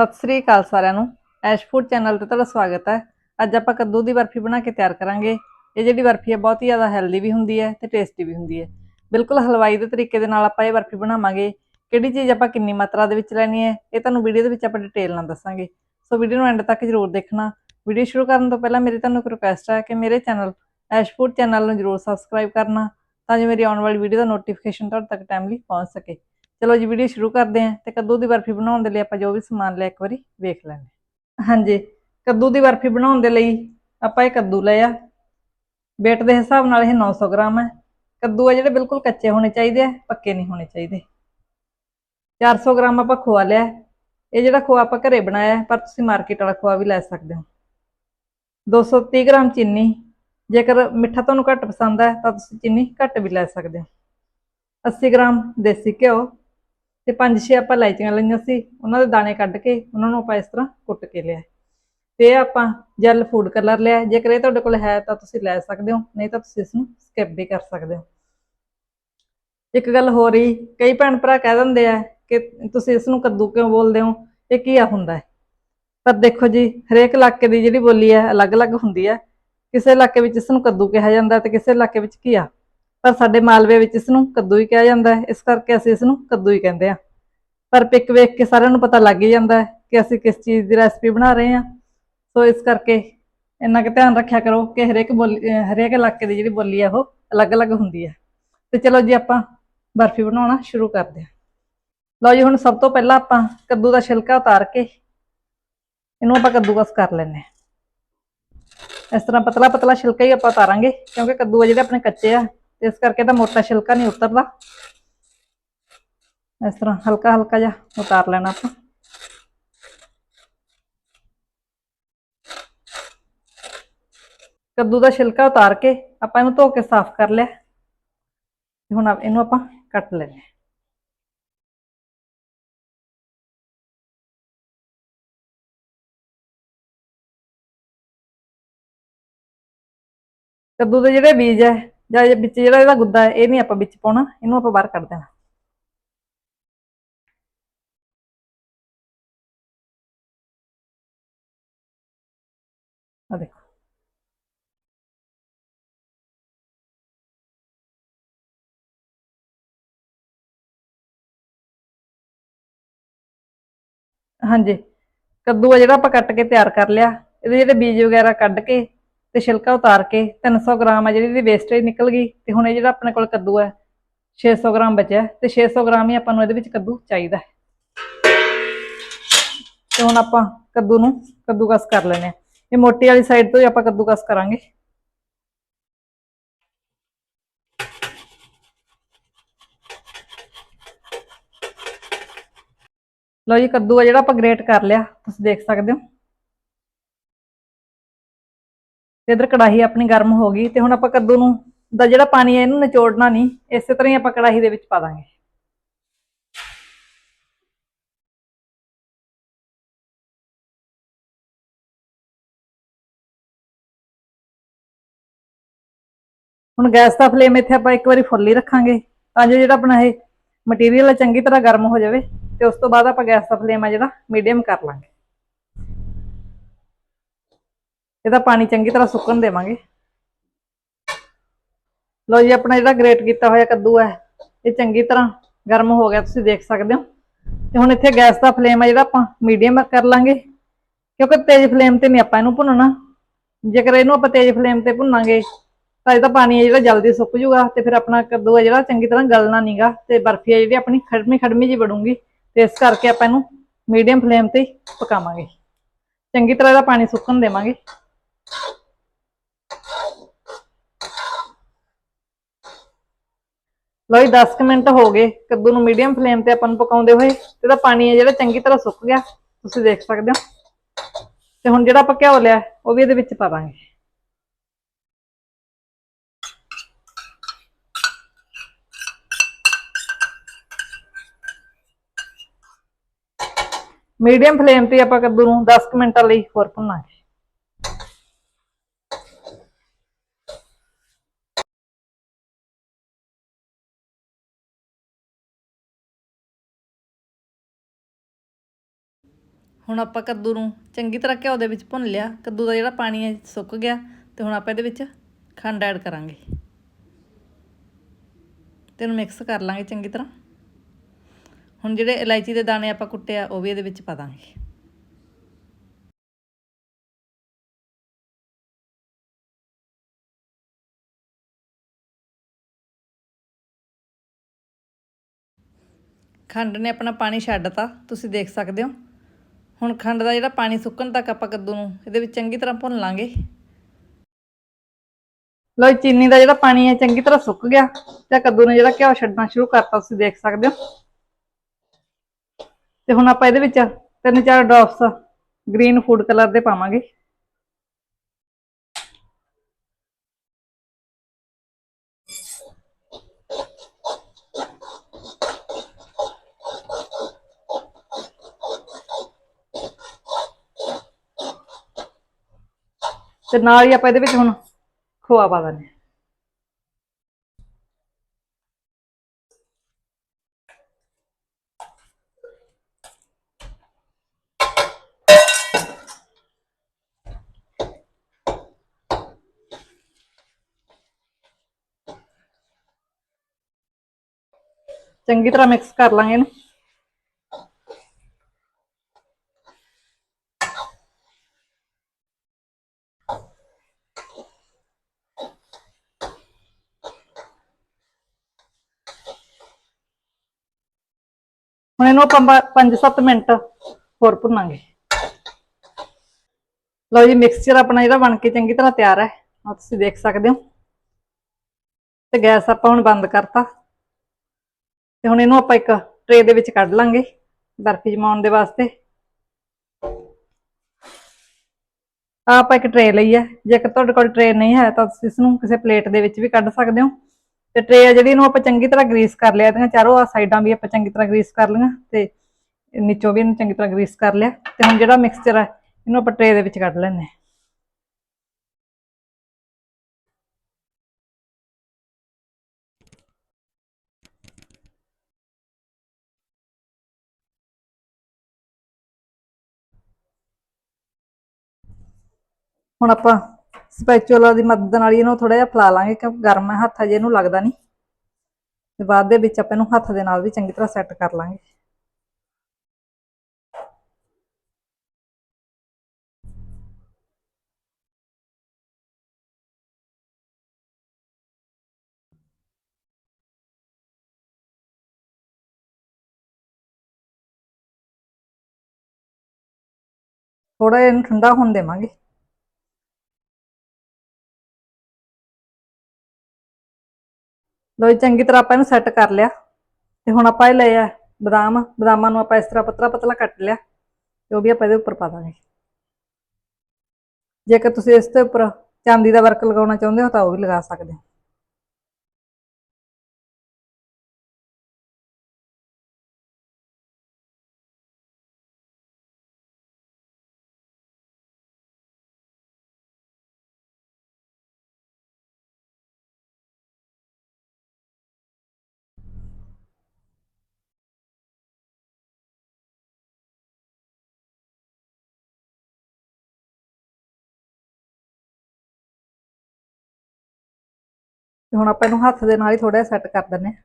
ਸਤਿ ਸ੍ਰੀ ਅਕਾਲ ਸਾਰਿਆਂ ਨੂੰ। ਐਸ਼ ਫੂਡ ਚੈਨਲ ਤੇ ਤੁਹਾਡਾ ਸਵਾਗਤ ਹੈ। ਅੱਜ ਆਪਾਂ ਕੱਦੂ ਦੀ ਬਰਫੀ ਬਣਾ ਕੇ ਤਿਆਰ ਕਰਾਂਗੇ। ਇਹ ਜਿਹੜੀ ਬਰਫੀ ਹੈ, ਬਹੁਤ ਹੀ ਜ਼ਿਆਦਾ ਹੈਲਦੀ ਵੀ ਹੁੰਦੀ ਹੈ ਤੇ ਟੇਸਟੀ ਵੀ ਹੁੰਦੀ ਹੈ। ਬਿਲਕੁਲ ਹਲਵਾਈ ਦੇ ਤਰੀਕੇ ਦੇ ਨਾਲ ਆਪਾਂ ਇਹ ਬਰਫੀ ਬਣਾਵਾਂਗੇ। ਕਿਹੜੀ ਚੀਜ਼ ਆਪਾਂ ਕਿੰਨੀ ਮਾਤਰਾ ਦੇ ਵਿੱਚ ਲੈਣੀ ਹੈ, ਇਹ ਤੁਹਾਨੂੰ ਵੀਡੀਓ ਦੇ ਵਿੱਚ ਆਪਾਂ ਡਿਟੇਲ ਨਾਲ ਦੱਸਾਂਗੇ। ਸੋ ਵੀਡੀਓ ਨੂੰ ਐਂਡ ਤੱਕ ਜ਼ਰੂਰ ਦੇਖਣਾ। ਵੀਡੀਓ ਸ਼ੁਰੂ ਕਰਨ ਤੋਂ ਪਹਿਲਾਂ ਮੇਰੀ ਤੁਹਾਨੂੰ ਇੱਕ ਰਿਕੁਐਸਟ ਹੈ ਕਿ ਮੇਰੇ ਚੈਨਲ ਐਸ਼ ਫੂਡ ਚੈਨਲ ਨੂੰ ਜ਼ਰੂਰ ਸਬਸਕ੍ਰਾਈਬ ਕਰਨਾ, ਤਾਂ ਜੋ ਮੇਰੀ ਆਉਣ ਵਾਲੀ ਵੀਡੀਓ ਦਾ ਨੋਟੀਫਿਕੇਸ਼ਨ ਤੁਹਾਡੇ ਤੱਕ ਟਾਈਮਲੀ ਪਹੁੰਚ ਸਕੇ। ਚਲੋ ਜੀ ਵੀਡੀਓ ਸ਼ੁਰੂ ਕਰਦੇ ਹਾਂ ਤੇ ਕੱਦੂ ਦੀ ਬਰਫੀ ਬਣਾਉਣ ਦੇ ਲਈ ਆਪਾਂ ਜੋ ਵੀ ਸਮਾਨ ਲਿਆ, ਇੱਕ ਵਾਰੀ ਵੇਖ ਲੈਂਦੇ ਹਾਂ। ਹਾਂਜੀ, ਕੱਦੂ ਦੀ ਬਰਫੀ ਬਣਾਉਣ ਦੇ ਲਈ ਆਪਾਂ ਇਹ ਕੱਦੂ ਲਿਆ ਵੇਟ ਦੇ ਹਿਸਾਬ ਨਾਲ ਇਹ 900 ਗ੍ਰਾਮ ਹੈ। ਕੱਦੂ ਆ ਜਿਹੜੇ ਬਿਲਕੁਲ ਕੱਚੇ ਹੋਣੇ ਚਾਹੀਦੇ ਆ, ਪੱਕੇ ਨਹੀਂ ਹੋਣੇ ਚਾਹੀਦੇ। 400 ਗ੍ਰਾਮ ਆਪਾਂ ਖੋਆ ਲਿਆ। ਇਹ ਜਿਹੜਾ ਖੋਆ ਆਪਾਂ ਘਰੇ ਬਣਾਇਆ, ਪਰ ਤੁਸੀਂ ਮਾਰਕੀਟ ਵਾਲਾ ਖੋਆ ਵੀ ਲੈ ਸਕਦੇ ਹੋ। 230 ਗ੍ਰਾਮ ਚੀਨੀ। ਜੇਕਰ ਮਿੱਠਾ ਤੁਹਾਨੂੰ ਘੱਟ ਪਸੰਦ ਹੈ, ਤਾਂ ਤੁਸੀਂ ਚੀਨੀ ਘੱਟ ਵੀ ਲੈ ਸਕਦੇ ਹੋ। 80 ਗ੍ਰਾਮ ਦੇਸੀ ਘਿਓ। ਤੇ ਪੰਜ ਛੇ ਆਪਾਂ ਇਲਾਇਚੀਆਂ ਲਈਆਂ ਸੀ, ਉਹਨਾਂ ਦੇ ਦਾਣੇ ਕੱਢ ਕੇ ਉਹਨਾਂ ਨੂੰ ਆਪਾਂ ਇਸ ਤਰ੍ਹਾਂ ਕੁੱਟ ਕੇ ਲਿਆ ਤੇ ਇਹ ਆਪਾਂ ਜੈਲ ਫੂਡ ਕਲਰ ਲਿਆ ਜੇਕਰ ਇਹ ਤੁਹਾਡੇ ਕੋਲ ਹੈ ਤਾਂ ਤੁਸੀਂ ਲੈ ਸਕਦੇ ਹੋ, ਨਹੀਂ ਤਾਂ ਤੁਸੀਂ ਇਸ ਨੂੰ ਸਕਿਪ ਵੀ ਕਰ ਸਕਦੇ ਹੋ। ਇੱਕ ਗੱਲ ਹੋ ਰਹੀ ਕਈ ਭੈਣ ਭਰਾ ਕਹਿ ਦਿੰਦੇ ਆ ਕਿ ਤੁਸੀਂ ਇਸ ਨੂੰ ਕੱਦੂ ਕਿਉਂ ਬੋਲਦੇ ਹੋ? ਇਹ ਕੀ ਆ ਹੁੰਦਾ ਹੈ? ਪਰ ਦੇਖੋ ਜੀ, ਹਰੇਕ ਇਲਾਕੇ ਦੀ ਜਿਹੜੀ ਬੋਲੀ ਹੈ ਅਲੱਗ-ਅਲੱਗ ਹੁੰਦੀ ਹੈ। ਕਿਸੇ ਇਲਾਕੇ ਵਿੱਚ ਇਸ ਨੂੰ ਕੱਦੂ ਕਿਹਾ ਜਾਂਦਾ ਤੇ ਕਿਸੇ ਇਲਾਕੇ ਵਿੱਚ ਘੀਆ ਪਰ ਸਾਡੇ ਮਾਲਵੇ ਵਿੱਚ ਇਸ ਨੂੰ ਕੱਦੂ ਹੀ ਕਿਹਾ ਜਾਂਦਾ ਹੈ। ਇਸ ਕਰਕੇ ਅਸੀਂ ਇਸ ਨੂੰ ਕੱਦੂ ਹੀ ਕਹਿੰਦੇ ਆ ਪਰ ਪਿਕ ਵੇਖ ਕੇ ਸਾਰਿਆਂ ਨੂੰ ਪਤਾ ਲੱਗ ਹੀ ਜਾਂਦਾ ਹੈ ਕਿ ਅਸੀਂ ਕਿਸ ਚੀਜ਼ ਦੀ ਰੈਸਪੀ ਬਣਾ ਰਹੇ ਹਾਂ। ਸੋ ਇਸ ਕਰਕੇ ਇੰਨਾ ਕਿ ਧਿਆਨ ਰੱਖਿਆ ਕਰੋ ਕਿ ਹਰੇਕ ਬੋਲੀ ਹਰੇਕ ਇਲਾਕੇ ਦੀ ਜਿਹੜੀ ਬੋਲੀ ਆ ਉਹ ਅਲੱਗ-ਅਲੱਗ ਹੁੰਦੀ ਹੈ। ਤੇ ਚਲੋ ਜੀ ਆਪਾਂ ਬਰਫੀ ਬਣਾਉਣਾ ਸ਼ੁਰੂ ਕਰਦੇ ਹਾਂ। ਲਓ ਜੀ, ਹੁਣ ਸਭ ਤੋਂ ਪਹਿਲਾਂ ਆਪਾਂ ਕੱਦੂ ਦਾ ਛਿਲਕਾ ਉਤਾਰ ਕੇ ਇਹਨੂੰ ਆਪਾਂ ਕੱਦੂਕਸ ਕਰ ਲੈਂਦੇ ਹਾਂ। ਇਸ ਤਰ੍ਹਾਂ ਪਤਲਾ ਪਤਲਾ ਛਿਲਕਾ ਹੀ ਆਪਾਂ ਉਤਾਰਾਂਗੇ, ਕਿਉਂਕਿ ਕੱਦੂ ਆ ਜਿਹੜੇ ਆਪਣੇ ਕੱਚੇ ਆ। ਤੇ ਇਸ ਕਰਕੇ ਤਾਂ ਮੋਟਾ ਛਿਲਕਾ ਨਹੀਂ ਉਤਰਦਾ। ਇਸ ਤਰ੍ਹਾਂ ਹਲਕਾ ਹਲਕਾ ਜਿਹਾ ਉਤਾਰ ਲੈਣਾ ਆਪਾਂ। ਕੱਦੂ ਦਾ ਛਿਲਕਾ ਉਤਾਰ ਕੇ ਆਪਾਂ ਇਹਨੂੰ ਧੋ ਕੇ ਸਾਫ਼ ਕਰ ਲਿਆ। ਹੁਣ ਇਹਨੂੰ ਆਪਾਂ ਕੱਟ ਲੈਂਦੇ ਕੱਦੂ ਦੇ ਜਿਹੜੇ ਬੀਜ ਹੈ ਜਾਂ ਇਹ ਵਿੱਚ ਜਿਹੜਾ ਇਹਦਾ ਗੁੱਦਾ ਹੈ, ਇਹ ਨਹੀਂ ਆਪਾਂ ਵਿੱਚ ਪਾਉਣਾ, ਇਹਨੂੰ ਆਪਾਂ ਬਾਹਰ ਕੱਢ ਦੇਣਾ। ਆ ਦੇਖੋ। ਹਾਂਜੀ, ਕੱਦੂ ਆ ਜਿਹੜਾ ਆਪਾਂ ਕੱਟ ਕੇ ਤਿਆਰ ਕਰ ਲਿਆ, ਇਹਦੇ ਜਿਹੜੇ ਬੀਜ ਵਗੈਰਾ ਕੱਢ ਕੇ ਤੇ ਛਿਲਕਾ ਉਤਾਰ ਕੇ 300 ਗ੍ਰਾਮ ਆ ਜਿਹੜੀ ਇਹਦੀ ਵੇਸਟੇਜ ਨਿਕਲ ਗਈ ਤੇ ਹੁਣ ਇਹ ਜਿਹੜਾ ਆਪਣੇ ਕੋਲ ਕੱਦੂ ਹੈ 600 ਗ੍ਰਾਮ ਬਚਿਆ ਤੇ 600 ਗ੍ਰਾਮ ਹੀ ਆਪਾਂ ਨੂੰ ਇਹਦੇ ਵਿੱਚ ਕੱਦੂ ਚਾਹੀਦਾ ਹੈ। ਤੇ ਹੁਣ ਆਪਾਂ ਕੱਦੂ ਨੂੰ ਕੱਦੂਕਸ ਕਰ ਲੈਣੇ ਆ ਇਹ ਮੋਟੀ ਵਾਲੀ ਸਾਈਡ ਤੋਂ ਹੀ ਆਪਾਂ ਕੱਦੂਕਸ ਕਰਾਂਗੇ। ਲਓ ਜੀ, ਕੱਦੂ ਆ ਜਿਹੜਾ ਆਪਾਂ ਗ੍ਰੇਟ ਕਰ ਲਿਆ, ਤੁਸੀਂ ਦੇਖ ਸਕਦੇ ਹੋ। ਤੇ ਇਧਰ ਕੜਾਹੀ ਆਪਣੀ ਗਰਮ ਹੋ ਗਈ ਤੇ ਹੁਣ ਆਪਾਂ ਕੱਦੂ ਨੂੰ ਦਾ ਜਿਹੜਾ ਪਾਣੀ ਹੈ ਇਹਨੂੰ ਨਿਚੋੜਨਾ ਨਹੀਂ, ਇਸੇ ਤਰ੍ਹਾਂ ਹੀ ਆਪਾਂ ਕੜਾਹੀ ਦੇ ਵਿੱਚ ਪਾ ਦਾਂਗੇ। ਹੁਣ ਗੈਸ ਦਾ ਫਲੇਮ ਇੱਥੇ ਆਪਾਂ ਇੱਕ ਵਾਰੀ ਫੁੱਲ ਹੀ ਰੱਖਾਂਗੇ ਤਾਂ ਜੋ ਜਿਹੜਾ ਆਪਣਾ ਇਹ ਮਟੀਰੀਅਲ ਹੈ ਚੰਗੀ ਤਰ੍ਹਾਂ ਗਰਮ ਹੋ ਜਾਵੇ ਤੇ ਉਸ ਤੋਂ ਬਾਅਦ ਆਪਾਂ ਗੈਸ ਦਾ ਫਲੇਮ ਆ ਜਿਹੜਾ ਮੀਡੀਅਮ ਕਰ ਲਾਂਗੇ। ਇਹਦਾ ਪਾਣੀ ਚੰਗੀ ਤਰ੍ਹਾਂ ਸੁੱਕਣ ਦੇਵਾਂਗੇ। ਲੋ ਜੀ, ਆਪਣਾ ਜਿਹੜਾ ਗ੍ਰੇਟ ਕੀਤਾ ਹੋਇਆ ਕੱਦੂ ਹੈ, ਇਹ ਚੰਗੀ ਤਰ੍ਹਾਂ ਗਰਮ ਹੋ ਗਿਆ, ਤੁਸੀਂ ਦੇਖ ਸਕਦੇ ਹੋ। ਤੇ ਹੁਣ ਇੱਥੇ ਗੈਸ ਦਾ ਫਲੇਮ ਹੈ ਜਿਹੜਾ ਆਪਾਂ ਮੀਡੀਅਮ ਕਰ ਲਾਂਗੇ, ਕਿਉਂਕਿ ਤੇਜ਼ ਫਲੇਮ ਤੇ ਨਹੀਂ ਆਪਾਂ ਇਹਨੂੰ ਭੁੰਨਣਾ। ਜੇਕਰ ਇਹਨੂੰ ਆਪਾਂ ਤੇਜ਼ ਫਲੇਮ ਤੇ ਭੁੰਨਾਂਗੇ, ਤਾਂ ਇਹਦਾ ਪਾਣੀ ਹੈ ਜਿਹੜਾ ਜਲਦੀ ਸੁੱਕ ਜੂਗਾ ਤੇ ਫਿਰ ਆਪਣਾ ਕੱਦੂ ਹੈ ਜਿਹੜਾ ਚੰਗੀ ਤਰ੍ਹਾਂ ਗਲਣਾ ਨਹੀਂਗਾ ਤੇ ਬਰਫੀ ਹੈ ਜਿਹੜੀ ਆਪਣੀ ਖੜਮੀ ਖੜਮੀ ਜੀ ਬਣੂਗੀ, ਤੇ ਇਸ ਕਰਕੇ ਆਪਾਂ ਇਹਨੂੰ ਮੀਡੀਅਮ ਫਲੇਮ ਤੇ ਹੀ ਪਕਾਵਾਂਗੇ। ਚੰਗੀ ਤਰ੍ਹਾਂ ਇਹਦਾ ਪਾਣੀ ਸੁੱਕਣ ਦੇਵਾਂਗੇ। ਲਓ ਜੀ 10 ਕੁ ਮਿੰਟ ਹੋ ਗਏ। ਕੱਦੂ ਨੂੰ ਮੀਡੀਅਮ ਫਲੇਮ ਤੇ ਆਪਾਂ ਨੂੰ ਪਕਾਉਂਦੇ ਹੋਏ ਇਹਦਾ ਪਾਣੀ ਹੈ ਜਿਹੜਾ ਚੰਗੀ ਤਰ੍ਹਾਂ ਸੁੱਕ ਗਿਆ। ਤੁਸੀਂ ਦੇਖ ਸਕਦੇ ਹੋ। ਤੇ ਹੁਣ ਜਿਹੜਾ ਆਪਾਂ ਘਿਓ ਲਿਆ, ਉਹ ਵੀ ਇਹਦੇ ਵਿੱਚ ਪਾਵਾਂਗੇ ਮੀਡੀਅਮ ਫਲੇਮ ਤੇ ਆਪਾਂ ਕੱਦੂ ਨੂੰ 10 ਕੁ ਮਿੰਟਾਂ ਲਈ ਹੋਰ ਭੁੰਨਾਂਗੇ। ਹੁਣ ਆਪਾਂ ਕੱਦੂ ਨੂੰ ਚੰਗੀ ਤਰ੍ਹਾਂ ਘਿਓ ਦੇ ਵਿੱਚ ਭੁੰਨ ਲਿਆ। ਕੱਦੂ ਦਾ ਜਿਹੜਾ ਪਾਣੀ ਹੈ, ਸੁੱਕ ਗਿਆ ਤੇ ਹੁਣ ਆਪਾਂ ਇਹਦੇ ਵਿੱਚ ਖੰਡ ਐਡ ਕਰਾਂਗੇ। ਤੇ ਇਹਨੂੰ ਮਿਕਸ ਕਰ ਲਾਂਗੇ ਚੰਗੀ ਤਰ੍ਹਾਂ। ਹੁਣ ਜਿਹੜੇ ਇਲਾਇਚੀ ਦੇ ਦਾਣੇ ਆਪਾਂ ਕੁੱਟੇ ਆ, ਉਹ ਵੀ ਇਹਦੇ ਵਿੱਚ ਪਾ ਦਾਂਗੇ। ਖੰਡ ਨੇ ਆਪਣਾ ਪਾਣੀ ਛੱਡਤਾ ਤੁਸੀਂ ਦੇਖ ਸਕਦੇ ਹੋ ਹੁਣ ਖੰਡ ਦਾ ਜਿਹੜਾ ਪਾਣੀ ਸੁੱਕਣ ਤੱਕ ਆਪਾਂ ਕੱਦੂ ਨੂੰ, ਇਹਦੇ ਵਿੱਚ ਚੰਗੀ ਤਰ੍ਹਾਂ ਭੁੰਨ ਲਾਂਗੇ। ਲੋ ਚੀਨੀ ਦਾ ਜਿਹੜਾ ਪਾਣੀ ਹੈ ਚੰਗੀ ਤਰ੍ਹਾਂ ਸੁੱਕ ਗਿਆ, ਤੇ ਕੱਦੂ ਨੇ ਜਿਹੜਾ ਘਿਓ ਛੱਡਣਾ ਸ਼ੁਰੂ ਕਰਤਾ, ਤੁਸੀਂ ਦੇਖ ਸਕਦੇ ਹੋ। ਤੇ ਹੁਣ ਆਪਾਂ ਇਹਦੇ ਵਿੱਚ ਤਿੰਨ ਚਾਰ ਡ੍ਰੌਪਸ ਗ੍ਰੀਨ ਫੂਡ ਕਲਰ ਦੇ ਪਾਵਾਂਗੇ। ਤੇ ਨਾਲ ਹੀ ਆਪਾਂ ਇਹਦੇ ਵਿੱਚ ਹੁਣ ਖੋਆ ਪਾ ਦਿੰਦੇ ਹਾਂ। ਚੰਗੀ ਤਰ੍ਹਾਂ ਮਿਕਸ ਕਰ ਲਾਂਗੇ ਇਹਨੂੰ। ਇਹਨੂੰ ਆਪਾਂ 5-7 ਮਿੰਟ ਹੋਰ ਭੁੰਨਾਂਗੇ। ਲਓ ਜੀ ਮਿਕਸਚਰ ਆਪਣਾ ਜਿਹੜਾ ਬਣ ਕੇ ਚੰਗੀ ਤਰ੍ਹਾਂ ਤਿਆਰ ਹੈ। ਆ ਤੁਸੀਂ ਦੇਖ ਸਕਦੇ ਹੋ। ਤੇ ਗੈਸ ਆਪਾਂ ਹੁਣ ਬੰਦ ਕਰਤਾ। ਤੇ ਹੁਣ ਇਹਨੂੰ ਆਪਾਂ ਇੱਕ ਟਰੇ ਦੇ ਵਿੱਚ ਕੱਢ ਲਾਂਗੇ ਬਰਫੀ ਜਮਾਉਣ ਦੇ ਵਾਸਤੇ। ਆਹ ਆਪਾਂ ਇੱਕ ਟਰੇ ਲਈ ਹੈ। ਜੇਕਰ ਤੁਹਾਡੇ ਕੋਲ ਟਰੇ ਨਹੀਂ ਹੈ ਤਾਂ ਤੁਸੀਂ ਇਸ ਨੂੰ ਕਿਸੇ ਪਲੇਟ ਦੇ ਵਿੱਚ ਵੀ ਕੱਢ ਸਕਦੇ ਹੋ। ਤੇ ਟਰੇ ਆ ਜਿਹੜੀ ਇਹਨੂੰ ਆਪਾਂ ਚੰਗੀ ਤਰ੍ਹਾਂ ਗਰੀਸ ਕਰ ਲਿਆ, ਇਹਦੀਆਂ ਚਾਰੋਂ ਆ ਸਾਈਡਾਂ ਵੀ ਆਪਾਂ ਚੰਗੀ ਤਰ੍ਹਾਂ ਗਰੀਸ ਕਰ ਲਈਆਂ ਤੇ ਨੀਚੋਂ ਵੀ ਇਹਨੂੰ ਚੰਗੀ ਤਰ੍ਹਾਂ ਗਰੀਸ ਕਰ ਲਿਆ ਤੇ ਹੁਣ ਜਿਹੜਾ ਮਿਕਸਚਰ ਹੈ ਇਹਨੂੰ ਆਪਾਂ ਟਰੇ ਦੇ ਵਿੱਚ ਕੱਢ ਲੈਂਦੇ ਹਾਂ। ਹੁਣ ਆਪਾਂ ਸਪੈਚੂਲਾ ਦੀ ਮਦਦ ਨਾਲ ਹੀ ਇਹਨੂੰ ਥੋੜਾ ਜਿਹਾ ਫਲਾ ਲਾਂਗੇ, ਕਿਉਂਕਿ ਗਰਮ ਹੈ ਹੱਥ, ਅਜੇ ਇਹਨੂੰ ਲੱਗਦਾ ਨਹੀਂ। ਤੇ ਬਾਅਦ ਦੇ ਵਿੱਚ ਆਪਾਂ ਇਹਨੂੰ ਹੱਥ ਦੇ ਨਾਲ ਵੀ ਚੰਗੀ ਤਰ੍ਹਾਂ ਸੈੱਟ ਕਰ ਲਾਂਗੇ। ਥੋੜਾ ਜਿਹਾ ਇਹਨੂੰ ਠੰਡਾ ਹੋਣ ਦੇਵਾਂਗੇ। ਲੋ ਚੰਗੀ ਤਰ੍ਹਾਂ ਆਪਾਂ ਇਹਨੂੰ ਸੈੱਟ ਕਰ ਲਿਆ। ਤੇ ਹੁਣ ਆਪਾਂ ਇਹ ਲਏ ਆ ਬਦਾਮ। ਬਦਾਮਾਂ ਨੂੰ ਆਪਾਂ ਇਸ ਤਰ੍ਹਾਂ ਪਤਲਾ ਪਤਲਾ ਕੱਟ ਲਿਆ ਤੇ ਉਹ ਵੀ ਆਪਾਂ ਇਹਦੇ ਉੱਪਰ ਪਾ ਦਾਂਗੇ। ਜੇਕਰ ਤੁਸੀਂ ਇਸ ਦੇ ਉੱਪਰ ਚਾਂਦੀ ਦਾ ਵਰਕ ਲਗਾਉਣਾ ਚਾਹੁੰਦੇ ਹੋ ਤਾਂ ਉਹ ਵੀ ਲਗਾ ਸਕਦੇ ਹੋ। ਤੇ ਹੁਣ ਆਪਾਂ ਇਹਨੂੰ ਹੱਥ ਦੇ ਨਾਲ ਹੀ ਥੋੜਾ ਜਿਹਾ ਸੈੱਟ ਕਰ ਦਿੰਨੇ ਹਾਂ।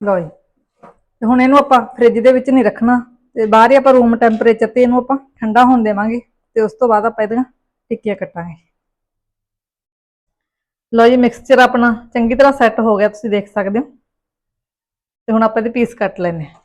ਲਓ ਜੀ। ਤੇ ਹੁਣ ਇਹਨੂੰ ਆਪਾਂ ਫ੍ਰਿਜ ਦੇ ਵਿੱਚ ਨਹੀਂ ਰੱਖਣਾ। ਤੇ ਬਾਹਰ ਹੀ ਆਪਾਂ ਰੂਮ ਟੈਂਪਰੇਚਰ ਤੇ ਇਹਨੂੰ ਆਪਾਂ ਠੰਡਾ ਹੋਣ ਦੇਵਾਂਗੇ। ਤੇ ਉਸ ਤੋਂ ਬਾਅਦ ਆਪਾਂ ਇਹਦੀਆਂ ਟਿੱਕੀਆਂ ਕੱਟਾਂਗੇ। ਲਓ ਜੀ ਮਿਕਸਚਰ ਆਪਣਾ ਚੰਗੀ ਤਰ੍ਹਾਂ ਸੈੱਟ ਹੋ ਗਿਆ, ਤੁਸੀਂ ਦੇਖ ਸਕਦੇ ਹੋ। ਤੇ ਹੁਣ ਆਪਾਂ ਇਹਦੇ ਪੀਸ ਕੱਟ ਲੈਨੇ ਆ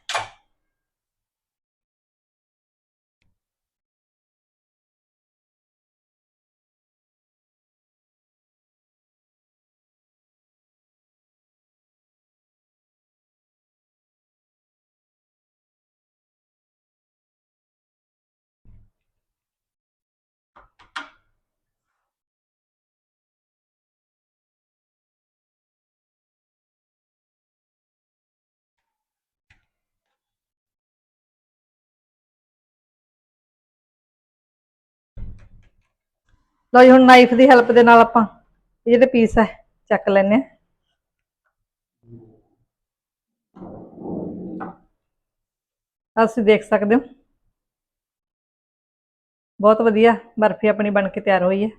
ਲਓ ਜੀ, ਹੁਣ ਨਾਈਫ ਦੀ ਹੈਲਪ ਦੇ ਨਾਲ ਆਪਾਂ ਇਹ ਜਿਹੜੇ ਪੀਸ ਹੈ, ਚੱਕ ਲੈਨੇ ਆ ਤੁਸੀਂ ਦੇਖ ਸਕਦੇ ਹੋ। ਬਹੁਤ ਵਧੀਆ ਬਰਫੀ ਆਪਣੀ ਬਣ ਕੇ ਤਿਆਰ ਹੋਈ ਹੈ।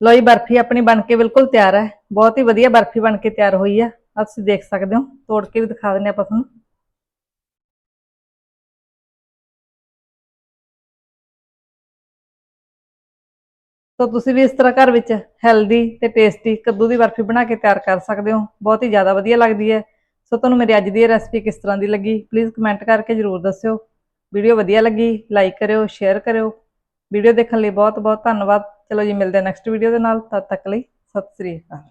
ਲੋ ਜੀ, ਬਰਫੀ ਆਪਣੀ ਬਣ ਕੇ ਬਿਲਕੁਲ ਤਿਆਰ ਹੈ। ਬਹੁਤ ਹੀ ਵਧੀਆ ਬਰਫੀ ਬਣ ਕੇ ਤਿਆਰ ਹੋਈ ਹੈ ਤੁਸੀਂ ਦੇਖ ਸਕਦੇ ਹੋ। ਤੋੜ ਕੇ ਵੀ ਦਿਖਾ ਦਿੰਦੇ ਆਪਾਂ ਤੁਹਾਨੂੰ। ਤਾਂ ਤੁਸੀਂ ਵੀ ਇਸ ਤਰ੍ਹਾਂ ਘਰ ਵਿੱਚ ਹੈਲਦੀ ਤੇ ਟੇਸਟੀ ਕੱਦੂ ਦੀ ਬਰਫੀ ਬਣਾ ਕੇ ਤਿਆਰ ਕਰ ਸਕਦੇ ਹੋ। ਬਹੁਤ ਹੀ ਜ਼ਿਆਦਾ ਵਧੀਆ ਲੱਗਦੀ ਹੈ। ਸੋ ਤੁਹਾਨੂੰ ਮੇਰੀ ਅੱਜ ਦੀ ਇਹ ਰੈਸਪੀ ਕਿਸ ਤਰ੍ਹਾਂ ਦੀ ਲੱਗੀ ਪਲੀਜ਼ ਕਮੈਂਟ ਕਰਕੇ ਜਰੂਰ ਦੱਸਿਓ। ਵੀਡੀਓ ਵਧੀਆ ਲੱਗੀ ਲਾਈਕ ਕਰਿਓ ਸ਼ੇਅਰ ਕਰਿਓ। ਵੀਡੀਓ ਦੇਖਣ ਲਈ ਬਹੁਤ ਬਹੁਤ ਧੰਨਵਾਦ। ਚਲੋ ਜੀ ਮਿਲਦੇ ਹਾਂ ਨੈਕਸਟ ਵੀਡੀਓ ਦੇ ਨਾਲ ਤਦ ਤੱਕ ਲਈ ਸਤਿ ਸ੍ਰੀ ਅਕਾਲ।